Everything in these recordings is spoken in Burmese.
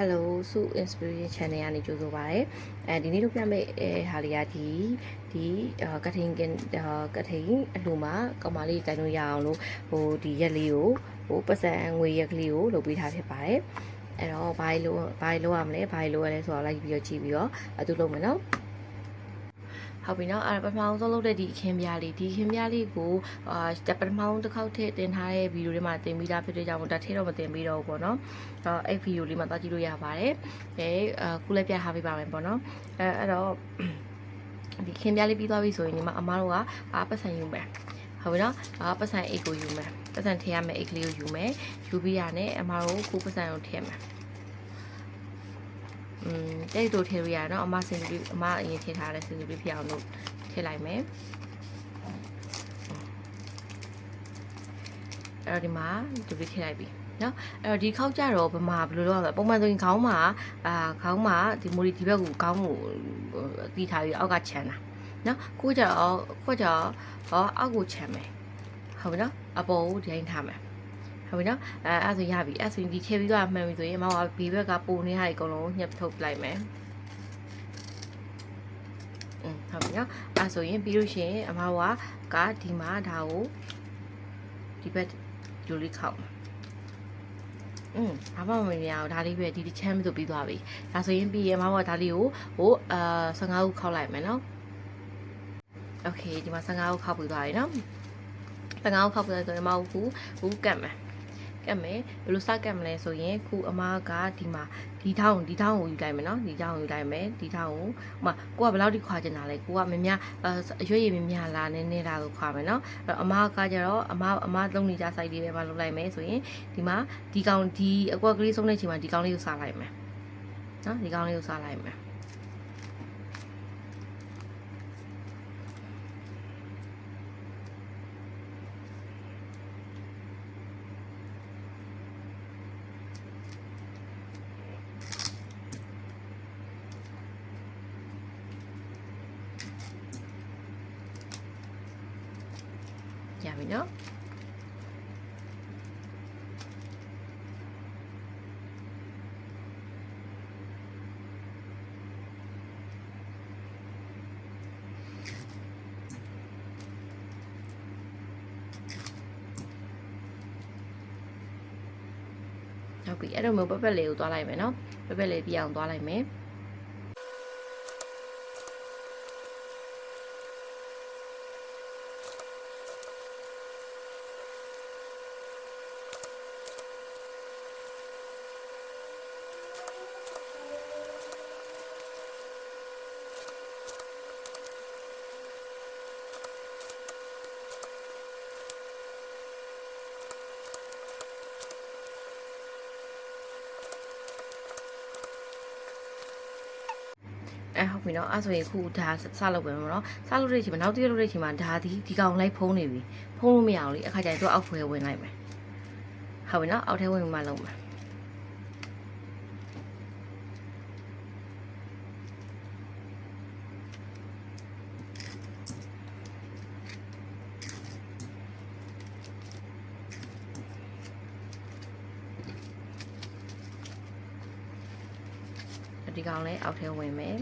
Hello စု Inspiration Channel ကနေကြိုဆိုပါရစေ။အဲဒီနေ့တို့ပြမယ့်အဲဟာလေးကဒီဒီကထိန်ကင်ကထိန်အလှမှာကောင်မလေးတိုင်လို့ရအောင်လို့ဟိုဒီရက်လေးကိုဟိုပတ်စံငွေရက်ကလေးကိုလုပ်ပေးထားဖြစ်ပါတယ်။အဲ့တော့ဘာလို့ဘာလို့ရမလဲဘာလို့ရလဲဆိုတော့လိုက်ပြီးတော့ကြည့်ပြီးတော့အတူလုပ်မယ်နော်။ ဟုတ်ပြီနော်အဲ့ပထမဆုံးလုပ်တဲ့ဒီခင်းပြားလေးဒီခင်းပြားလေးကိုအာပထမဆုံးတစ်ခေါက်ထည့်တင်ထားတဲ့ဗီဒီယိုတွေမှာတင်ပြီးသားဖြစ်တဲ့ကြောင့်ဒါထည့်တော့မတင်ပြီးတော့ဘူးပေါ့နော်အဲ့အဲ့ဗီဒီယိုလေးမှာသွားကြည့်လို့ရပါတယ်အဲအခုလည်းပြထားပေးပါမယ်ပေါ့နော်အဲအဲ့တော့ဒီခင်းပြားလေးပြီးသွားပြီဆိုရင်ဒီမှာအမားတို့ကအာပတ်စံယူမယ်ဟုတ်ပြီနော်အာပတ်စံအိတ်ကိုယူမယ်ပတ်စံထည့်ရမယ်အိတ်ကလေးကိုယူမယ်ယူပြီးရနဲ့အမားတို့ကိုပတ်စံကိုထည့်မယ် อืมတိတ်တို့ထည့်လို့ရတယ်เนาะအမစင်တူအမအရင်ထည့်ထားတဲ့စင်တူဖြစ်အောင်လို့ထည့်လိုက်မယ်အဲ့တော့ဒီမှာတူပြီးထည့်လိုက်ပြီเนาะအဲ့တော့ဒီခောက်ကြတော့ဗမာဘယ်လိုလုပ်ရလဲပုံမှန်ဆိုရင်ခေါင်းမှာအာခေါင်းမှာဒီမိုဒီဒီဘက်ကိုခေါင်းကိုတီးထားပြီးအောက်ကခြံတာเนาะကိုကြတော့ကိုကြတော့ဟောအောက်ကိုခြံမယ်ဟုတ်ပြီเนาะအပေါ်ကိုဒီတိုင်းထားမယ် ဟုတ်ပြီနော်အဲအဲ့ဆိုရပြီအဲ့ဆိုရင်ဒီထည့်ပြီးတော့မှန်ပြီဆိုရင်အမကဘေးဘက်ကပုံနေရတဲ့အကုန်လုံးညှပ်ထုတ်လိုက်မယ်อืมဟုတ်ပြီနော်အဲ့ဆိုရင်ပြီးလို့ရှိရင်အမကကဒီမှာဒါကိုဒီဘက်ယူလေးခောက်อืมဘာမှမမြင်အောင်ဒါလေးပဲဒီတစ်ချမ်းဆိုပြီးသွားပြီဒါဆိုရင်ပြီးရင်အမကဒါလေးကိုဟိုအာ15ခုခောက်လိုက်မယ်နော်โอเคဒီမှာ15ခုခောက်ပြီးသွားပြီနော်15ခုခောက်ပြီးဆိုရင်အမကခုခုကတ်မယ် ကတ်မယ်ဘယ်လိုစကတ်မလဲဆိုရင်ခုအမားကဒီမှာဒီထောင်းဒီထောင်းကိုယူလိုက်မယ်နော်ဒီထောင်းကိုယူလိုက်မယ်ဒီထောင်းကိုဥမာကိုကဘယ်လောက်ထိခွာချင်တာလဲကိုကမများအရွေ့ရည်မများလာနေနေလာကိုခွာမယ်နော်အဲ့တော့အမားကကြတော့အမားအမားလုံးနေကြ site လေးပဲမလုပ်လိုက်မယ်ဆိုရင်ဒီမှာဒီကောင်ဒီအကွက်ကလေးဆုံးတဲ့ချိန်မှာဒီကောင်လေးကိုစားလိုက်မယ်နော်ဒီကောင်လေးကိုစားလိုက်မယ် ရပြီနော်ဟုတ်ပြီအဲ့တော့မျိုးပက်ပက်လေးကိုသွားလိုက်မယ်နော်ပက်ပက်လေးပြအောင်သွားလိုက်မယ် ပြီနော်အဲ့ဆိုရင်ခုဒါစလုပ်ပဲမနော်စလုပ်တဲ့အချိန်မှာနောက်တစ်ရက်လုပ်တဲ့အချိန်မှာဒါဒီဒီကောင်လိုက်ဖုံးနေပြီဖုံးလို့မရအောင်လေအခါကျရင်သူအောက်ဖွယ်ဝင်လိုက်မယ်ဟုတ်ပြီနော်အောက်ထဲဝင်မှလုံးမယ်ဒီကောင်လည်းအောက်ထဲဝင်မယ်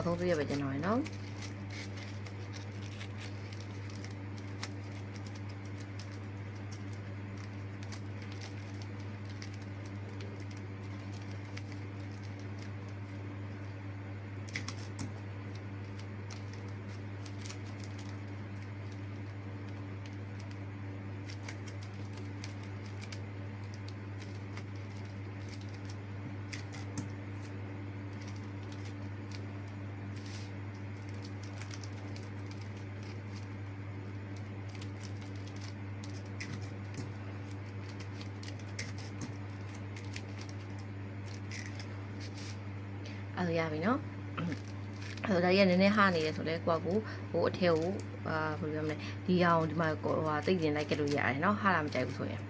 ဒါဆိုနောက်ဆုံးတွေ့ရပဲကျွန်တော်ရယ်နော် အဲ့ဒါရပြီနော်အဲ့တော့ဒါကြီးကနည်းနည်းဟာနေတယ်ဆိုလဲကိုကကိုဟိုအထက်ကိုအာဘယ်လိုပြောမလဲဒီအောင်ဒီမှာဟိုဟာတိတ်တင်လိုက်ကြလို့ရတယ်နော်ဟာတာမကြိုက်ဘူးဆိုရင်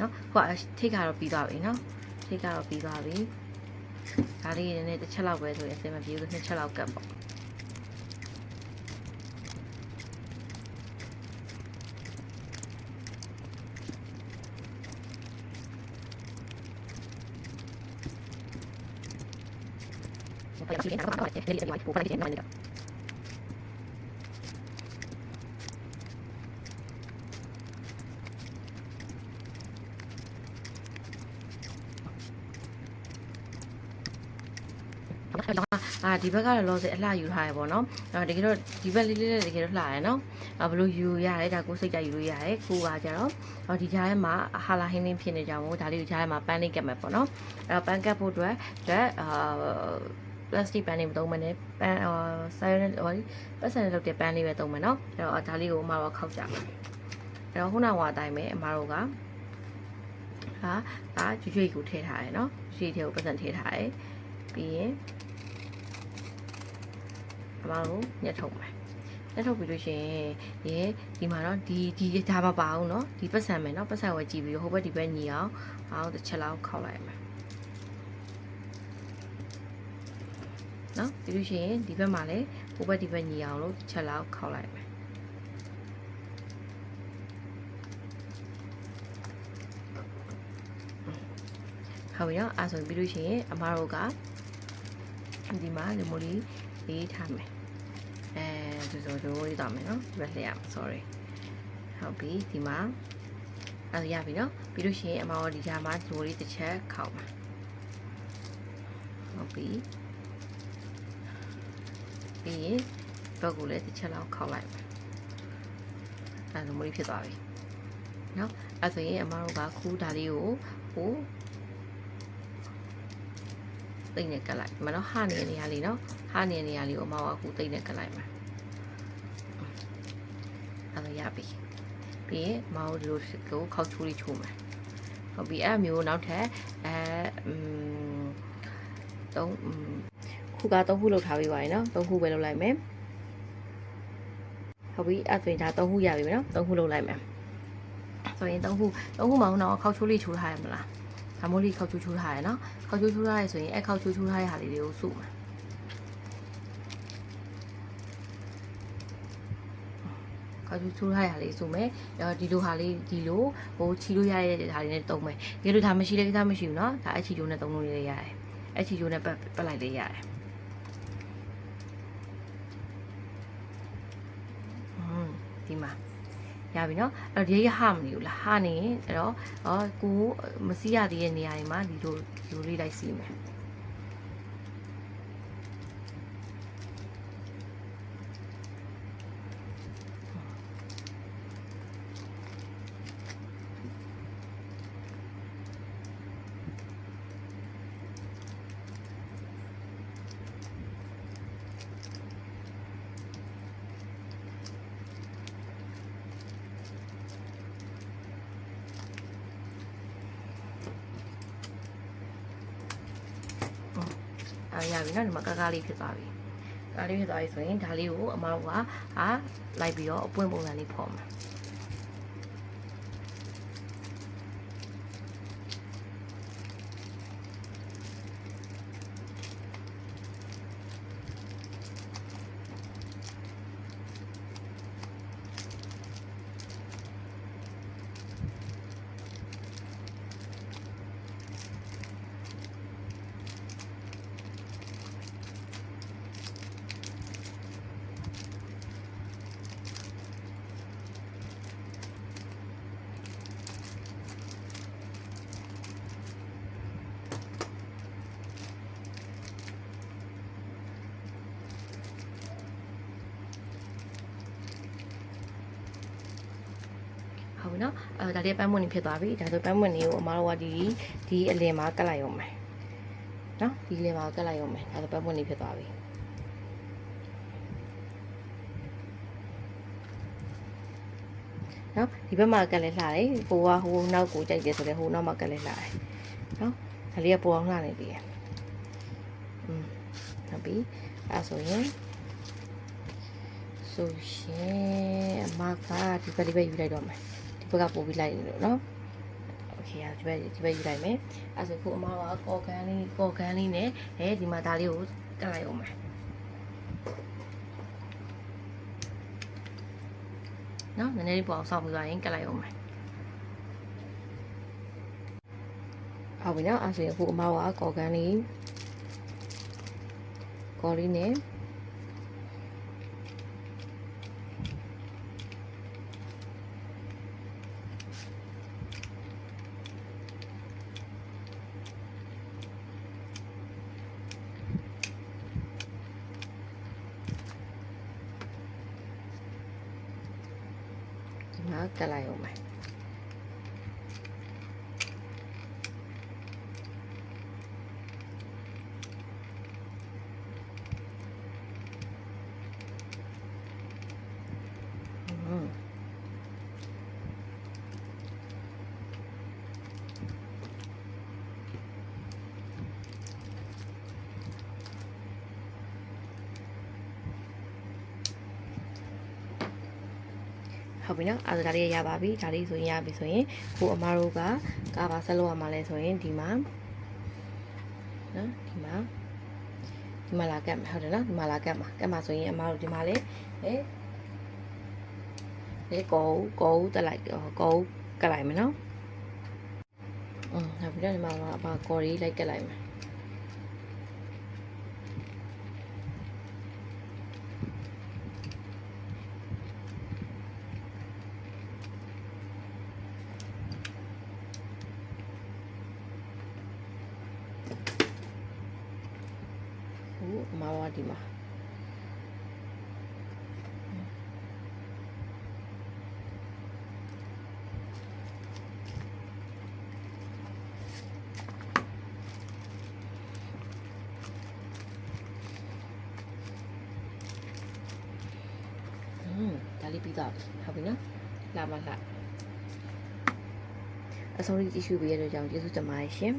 နော်ကိုကထိတ်ကတော့ပြီးသွားပြီနော်ထိတ်ကတော့ပြီးသွားပြီဒါလေးနည်းနည်းတစ်ချက်လောက်ပဲဆိုရင်အစင်မပြေဘူးနှစ်ချက်လောက်ကပ်ပေါ့ အာဒီဘက်ကတော့လောဆယ်အလှယူထားရပေါ့နော်အဲတကယ်တော့ဒီဘက်လေးလေးလည်းတကယ်တော့လှရတယ်နော်အဲဘလို့ယူရတယ်ဒါကိုစိတ်ကြယူလို့ရတယ်ကိုကကြတော့ဟောဒီကြားထဲမှာဟာလာဟင်းဟင်းဖြစ်နေကြအောင်ဒါလေးကိုကြားထဲမှာပန်းလေးကပ်မယ်ပေါ့နော်အဲပန်းကပ်ဖို့အတွက်အတွက်အာ plastic ပန်းလေးမသုံးမနဲ့ပန်းအာဆိုင်ရဟောဒီပတ်စံနဲ့လုပ်တဲ့ပန်းလေးပဲသုံးမယ်နော်အဲ့တော့ဒါလေးကိုအမတို့ခောက်ကြမယ်အဲ့တော့ခုနကအတိုင်းပဲအမတို့ကဟာဒါကျွေ့ကျွေ့ကိုထည့်ထားတယ်နော်ကျွေ့ထဲကိုပတ်စံထည့်ထားတယ်ပြီးရင် အမတို့ညှက်ထုတ်မယ်ညှက်ထုတ်ပြီးလို့ရှိရင်ရေဒီမှာတော့ဒီဒီဒါမပါဘူးเนาะဒီပတ်စံမယ်เนาะပတ်စံဝယ်ကြည့်ပြီးတော့ဟိုဘက်ဒီဘက်ညီအောင်အောင်တစ်ချက်လောက်ခောက်လိုက်မယ် နော်ဒီလိုရှိရင်ဒီဘက်မှာလည်းဟိုဘက်ဒီဘက်ညီအောင်လို့တစ်ချက်လောက်ခောက်လိုက်မယ်ဟုတ်ပြီနော်အဲဆိုပြီးလို့ရှိရင်အမတို့ကဒီမှာလေမိုလီလေးထားမယ်အဲဒိုဒိုဒိုလေးတော့မယ်နော်ဒီဘက်လေးရ sorry ဟုတ်ပြီဒီမှာအဲရပြီနော်ပြီးလို့ရှိရင်အမတို့ဒီကြားမှာဒိုလေးတစ်ချက်ခောက်ပါဟုတ်ပြီ ပြီးရင်ဘက်ကိုလည်းတစ်ချက်လောက်ခောက်လိုက်မယ်အဲ့ဒါမျိုးလေးဖြစ်သွားပြီနော်အဲ့ဆိုရင်အမတို့ကခူးဒါလေးကိုဟိုတိတ်နဲ့ကတ်လိုက်မနော်ဟာနေတဲ့နေရာလေးနော်ဟာနေတဲ့နေရာလေးကိုအမကအခုတိတ်နဲ့ကတ်လိုက်မှာအဲ့ဒါရပြီပြီးရင်အမတို့ဒီလိုကိုခောက်ချိုးလေးချိုးမှာဟုတ်ပြီအဲ့မျိုးနောက်ထပ်အဲอืมသုံး ခုကသုံးခုလောက်ထားပြီးပါရင်နော်သုံးခုပဲလုပ်လိုက်မယ်ဟုတ်ပြီအဲ့ဆိုရင်ဒါသုံးခုရပြီမယ်နော်သုံးခုလုပ်လိုက်မယ်ဆိုရင်သုံးခုသုံးခုမှဟိုတော့ခောက်ချိုးလေးချိုးထားရမလားဒါမို့လေးခောက်ချိုးချိုးထားရနော်ခောက်ချိုးချိုးထားရဆိုရင်အဲ့ခောက်ချိုးချိုးထားရဟာလေးတွေကိုစုမှာခောက်ချိုးချိုးထားရဟာလေးစုမယ်ဒီလိုဟာလေးဒီလိုဟိုချီလို့ရတဲ့ဟာလေးနဲ့တုံးမယ်ဒီလိုဒါမရှိလေကိစ္စမရှိဘူးနော်ဒါအချီချိုးနဲ့တုံးလို့ရရတယ်အချီချိုးနဲ့ပတ်ပတ်လိုက်လေးရတယ် ဒီမှာရပြီနော်အဲ့တော့ဒီရဟမနေဘူးလားဟာနေရင်အဲ့တော့ဟောကိုမစီးရသေးတဲ့နေရာတွေမှာဒီလိုဒီလိုလေးလိုက်စီးမယ်အဲ့ ရပြီနော်ဒီမှာကားကားလေးဖြစ်သွားပြီကားလေးဖြစ်သွားပြီဆိုရင်ဒါလေးကိုအမတို့ကအာလိုက်ပြီးတော့အပွင့်ပုံစံလေးဖော်မှာဟုတ်ပြီနော် အဲဒါလေးပန်းမွင့်နေဖြစ်သွားပြီဒါဆိုပန်းမွင့်နေကိုအမတို့ကဒီဒီအလင်မှာကတ်လိုက်ရုံမယ်နော်ဒီအလင်မှာကတ်လိုက်ရုံမယ်ဒါဆိုပန်းမွင့်နေဖြစ်သွားပြီနော်ဒီဘက်မှာကတ်လဲလှတယ်ဟိုကဟိုနောက်ကိုကြိုက်တယ်ဆိုလဲဟိုနောက်မှာကတ်လဲလှတယ်နော်ဒါလေးကပိုအောင်လှနေပြီอืมပြီအဲဆိုရင်ဆိုရှင်အမကဒီဘက်လေးပဲယူလိုက်တော့မယ်ဒီ ဘက်ကပို့ပြီးလိုက်လို့နော်โอเคอ่ะဒီဘက်ဒီဘက်ယူလိုက်မယ်အဲဆိုခုအမကကော်ကန်လေးကော်ကန်လေးနဲ့အဲဒီမှာဒါလေးကိုကတ်လိုက်အောင်မယ်နော်နည်းနည်းလေးပေါ့အောင်ဆောက်ပြီးသွားရင်ကတ်လိုက်အောင်မယ်ဟုတ်ပြီနော်အဲဆိုရင်အခုအမကကော်ကန်လေးကော်လေးနဲ့ ဟုတ်ပြီနော်အဲဒါဒါလေးရပါပြီဒါလေးဆိုရင်ရပြီဆိုရင်ကိုအမားတို့ကကာဘာဆက်လုပ်ရမှာလဲဆိုရင်ဒီမှာနော်ဒီမှာဒီမှာလာကတ်မှာဟုတ်တယ်နော်ဒီမှာလာကတ်မှာကတ်မှာဆိုရင်အမားတို့ဒီမှာလေဟဲ့လေကောကောတက်လိုက်ကောကတ်လိုက်မယ်နော်อืมဟုတ်ပြီနော်ဒီမှာအပါကော်ရီလိုက်ကတ်လိုက်မယ် ဟိုအမဝ ဒီမှာอืมဒါလေးပြီးသွားပြီဟုတ်ပြီနော်လာမလာအဆုံးလေးကြည့်ရှုပေးရတဲ့ကြောင့်ကျေးဇူးတင်ပါတယ်ရှင်